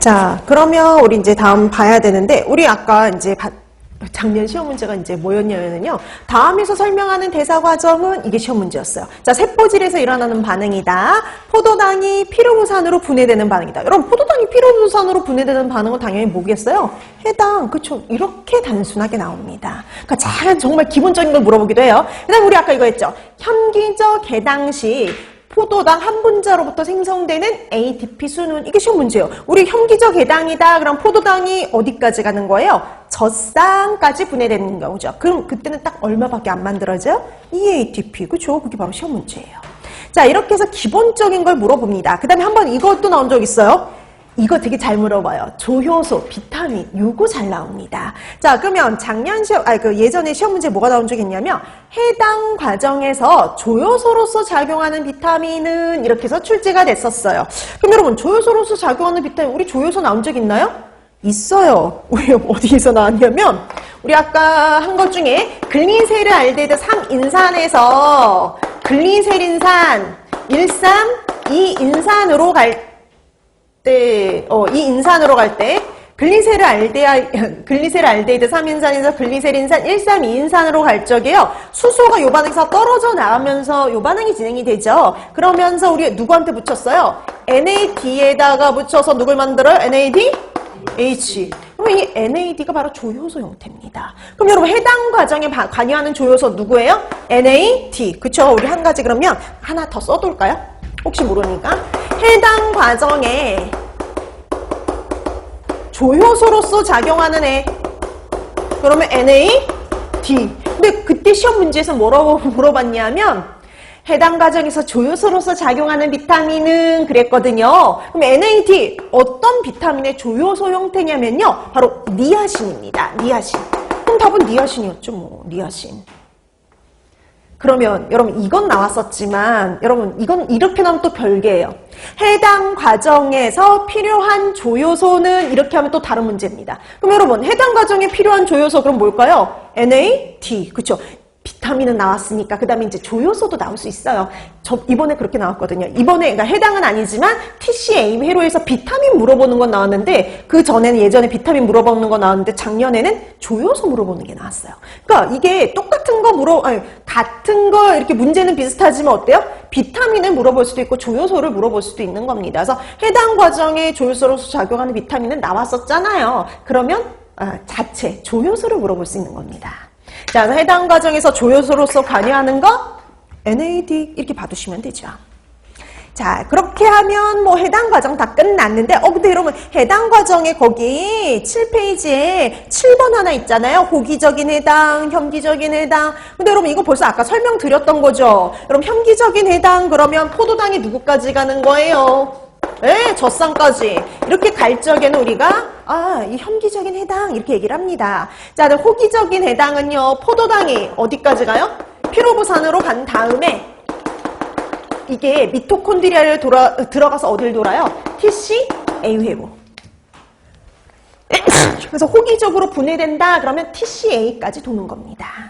자, 그러면 우리 이제 다음 봐야 되는데, 우리 아까 이제 바- 작년 시험 문제가 이제 뭐였냐면요. 다음에서 설명하는 대사 과정은 이게 시험 문제였어요. 자, 세포질에서 일어나는 반응이다. 포도당이 피로부산으로 분해되는 반응이다. 여러분, 포도당이 피로부산으로 분해되는 반응은 당연히 뭐겠어요? 해당, 그쵸. 이렇게 단순하게 나옵니다. 그러니까 잘 정말 기본적인 걸 물어보기도 해요. 그 다음 우리 아까 이거 했죠. 현기적 해당시 포도당 한 분자로부터 생성되는 ATP 수는 이게 쉬운 문제예요. 우리 현기적 해당이다. 그럼 포도당이 어디까지 가는 거예요? 젖쌍까지 분해되는 경우죠. 그럼 그때는 딱 얼마밖에 안 만들어져요? 이 ATP. 그렇죠? 그게 바로 시험 문제예요. 자, 이렇게 해서 기본적인 걸 물어봅니다. 그 다음에 한번 이것도 나온 적 있어요. 이거 되게 잘 물어봐요. 조효소, 비타민, 요거 잘 나옵니다. 자, 그러면 작년 시험, 아니, 그 예전에 시험 문제 뭐가 나온 적이 있냐면, 해당 과정에서 조효소로서 작용하는 비타민은 이렇게 해서 출제가 됐었어요. 그럼 여러분, 조효소로서 작용하는 비타민, 우리 조효소 나온 적 있나요? 있어요. 우리 어디에서 나왔냐면, 우리 아까 한 것 중에 글리세르 알데드 3인산에서 글리세린산 13, 2인산으로 갈 때, 어, 이 인산으로 갈 때, 글리세르 알데아, 글리세르 알데히드 3인산에서 글리세린산 1, 3, 2인산으로 갈 적에요. 수소가 요 반응에서 떨어져 나가면서 요 반응이 진행이 되죠. 그러면서 우리 누구한테 붙였어요? NAD에다가 붙여서 누굴 만들어요? NAD? H. 그럼 이 NAD가 바로 조효소 형태입니다. 그럼 여러분 해당 과정에 바- 관여하는 조효소 누구예요? NAD. 그쵸? 우리 한 가지 그러면 하나 더 써둘까요? 혹시 모르니까. 해당 과정에 조효소로서 작용하는 애. 그러면 NAD. 근데 그때 시험 문제에서 뭐라고 물어봤냐면 해당 과정에서 조효소로서 작용하는 비타민은 그랬거든요. 그럼 NAD 어떤 비타민의 조효소 형태냐면요. 바로 니아신입니다. 니아신. 그럼 답은 니아신이었죠, 뭐. 니아신. 그러면 여러분 이건 나왔었지만 여러분 이건 이렇게 나오면 또 별개예요. 해당 과정에서 필요한 조효소는 이렇게 하면 또 다른 문제입니다. 그럼 여러분 해당 과정에 필요한 조효소 그럼 뭘까요? NAD 그렇죠? 비타민은 나왔으니까 그 다음에 이제 조효소도 나올 수 있어요. 저 이번에 그렇게 나왔거든요. 이번에 그러니까 해당은 아니지만 TCA 회로에서 비타민 물어보는 건 나왔는데 그 전에는 예전에 비타민 물어보는 거 나왔는데 작년에는 조효소 물어보는 게 나왔어요. 그러니까 이게 똑같은 거 물어 아니 같은 거 이렇게 문제는 비슷하지만 어때요? 비타민을 물어볼 수도 있고 조효소를 물어볼 수도 있는 겁니다. 그래서 해당 과정에 조효소로서 작용하는 비타민은 나왔었잖아요. 그러면 아, 자체 조효소를 물어볼 수 있는 겁니다. 자, 해당 과정에서 조효소로서 관여하는 거 NAD 이렇게 봐두시면 되죠. 자, 그렇게 하면 뭐 해당 과정 다 끝났는데, 어, 근데 여러분, 해당 과정에 거기 7페이지에 7번 하나 있잖아요. 호기적인 해당, 현기적인 해당. 근데 여러분, 이거 벌써 아까 설명드렸던 거죠. 여러분, 현기적인 해당, 그러면 포도당이 누구까지 가는 거예요? 네, 젖상까지. 이렇게 갈 적에는 우리가, 아, 이 현기적인 해당, 이렇게 얘기를 합니다. 자, 근데 호기적인 해당은요, 포도당이 어디까지 가요? 피로부산으로 간 다음에, 이게 미토콘드리아를 돌아, 들어가서 어딜 돌아요? TCA회로. 그래서 호기적으로 분해된다 그러면 TCA까지 도는 겁니다.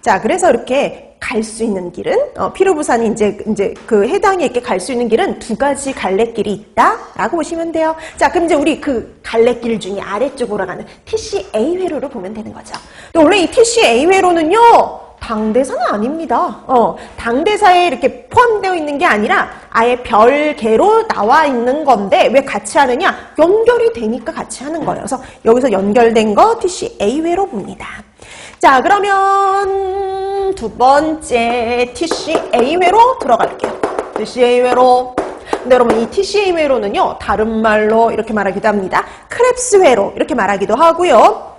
자, 그래서 이렇게 갈 수 있는 길은 어, 피로부산이 이제 이제 그 해당에 이렇게 갈 수 있는 길은 두 가지 갈래길이 있다라고 보시면 돼요. 자, 그럼 이제 우리 그 갈래길 중에 아래쪽으로 가는 TCA 회로를 보면 되는 거죠. 근데 원래 이 TCA 회로는요. 당대사는 아닙니다. 어, 당대사에 이렇게 포함되어 있는 게 아니라 아예 별개로 나와 있는 건데 왜 같이 하느냐? 연결이 되니까 같이 하는 거예요. 그래서 여기서 연결된 거 TCA 회로 봅니다. 자, 그러면 두 번째 TCA 회로 들어갈게요. TCA 회로. 근데 여러분 이 TCA 회로는요 다른 말로 이렇게 말하기도 합니다. 크랩스 회로 이렇게 말하기도 하고요.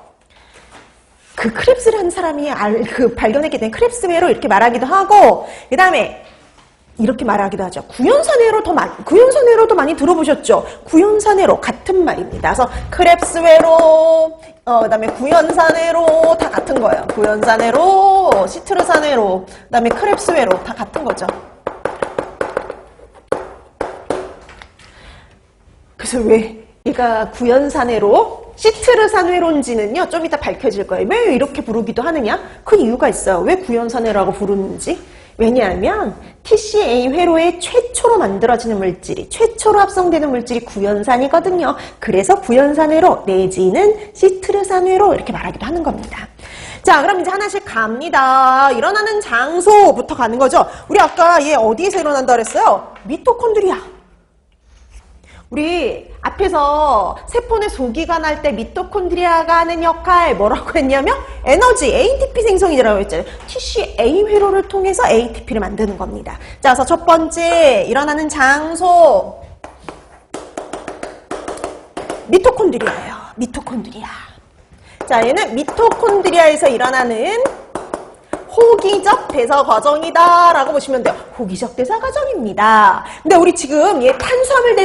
그 크랩스를 한 사람이 알, 그 발견했기 때문에 크랩스 회로 이렇게 말하기도 하고 그 다음에 이렇게 말하기도 하죠. 구연산회로 더 많이, 구연산회로도 많이 들어보셨죠? 구연산회로 같은 말입니다. 그래서 크랩스회로, 어, 그 다음에 구연산회로 다 같은 거예요. 구연산회로, 시트르산회로, 그 다음에 크랩스회로 다 같은 거죠. 그래서 왜 얘가 구연산회로 시트르산회로인지는요 좀 이따 밝혀질 거예요. 왜 이렇게 부르기도 하느냐? 그 이유가 있어요. 왜 구연산회라고 부르는지 왜냐하면 TCA 회로의 최초로 만들어지는 물질이 최초로 합성되는 물질이 구연산이거든요. 그래서 구연산회로 내지는 시트르산회로 이렇게 말하기도 하는 겁니다. 자, 그럼 이제 하나씩 갑니다. 일어나는 장소부터 가는 거죠. 우리 아까 얘 어디에서 일어난다 그랬어요? 미토콘드리아. 우리 앞에서 세포의 소기가 날 때 미토콘드리아가 하는 역할 뭐라고 했냐면 에너지 ATP 생성이라고 했잖아요. TCA 회로를 통해서 ATP를 만드는 겁니다. 자, 그래서 첫 번째 일어나는 장소 미토콘드리아예요. 미토콘드리아. 자, 얘는 미토콘드리아에서 일어나는 호기적 대사 과정이다라고 보시면 돼요. 호기적 대사 과정입니다. 근데 우리 지금 얘 탄수화물 대